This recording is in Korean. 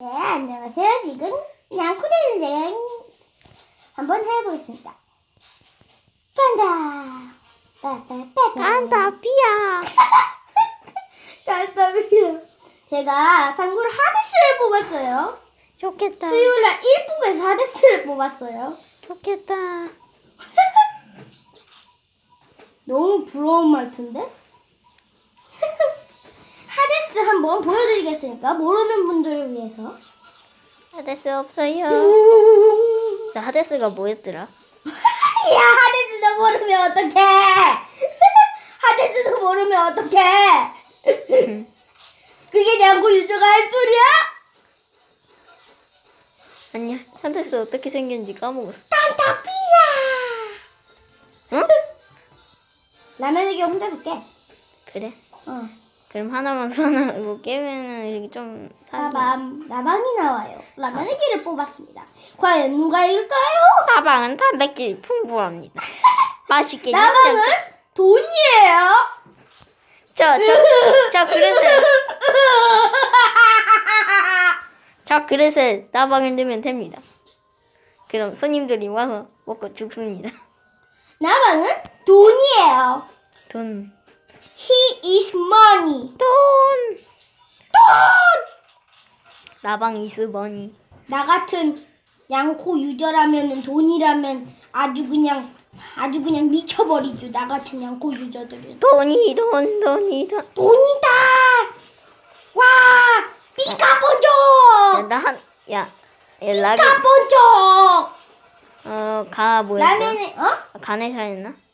네, 안녕하세요. 지금 양쿠대 전쟁 한번 해보겠습니다. 간다. 빠빠빠빠. 깐다비야. 간다비요. 제가 참고로 하데스를 뽑았어요. 좋겠다. 수요일 날 1북에서 하데스를 뽑았어요. 좋겠다. 너무 부러운 말투인데? 하데스 한번 보여드리겠으니까 모르는 분들을 위해서. 하데스 없어요. 나 하데스가 뭐였더라? 야 하데스도 모르면 어떡해 하데스도 모르면 어떡해 그게 양구 유저가 할 소리야? 아니야. 하데스 어떻게 생겼는지 까먹었어. 딴타피야 응? 라면에게 혼자서 깨 그래. 어. 그럼 하나만 사나 이거 깨면은 이렇게 좀 사기. 나방 나방이 나와요 라면에게를 뽑았습니다 과연 누가 이길까요? 나방은 단백질 풍부합니다. 맛있게 나방은 돈이에요 저저 저 그릇에 저 그릇에 나방을 넣으면 됩니다. 그럼 손님들이 와서 먹고 죽습니다. 나방은 돈이에요 돈. He is money 나방 이스버니. 나 같은 양코 유저라면은 돈이라면 아주 그냥 아주 그냥 미쳐버리죠. 나 같은 양코 유저들은 돈이 돈 돈이 돈. 돈이다. 와 피카 야, 번쩍 나 한, 야, 야 라게, 피카 번쩍 어, 가 뭐였어? 라면에 어 가네샤였나? 피카 번쩍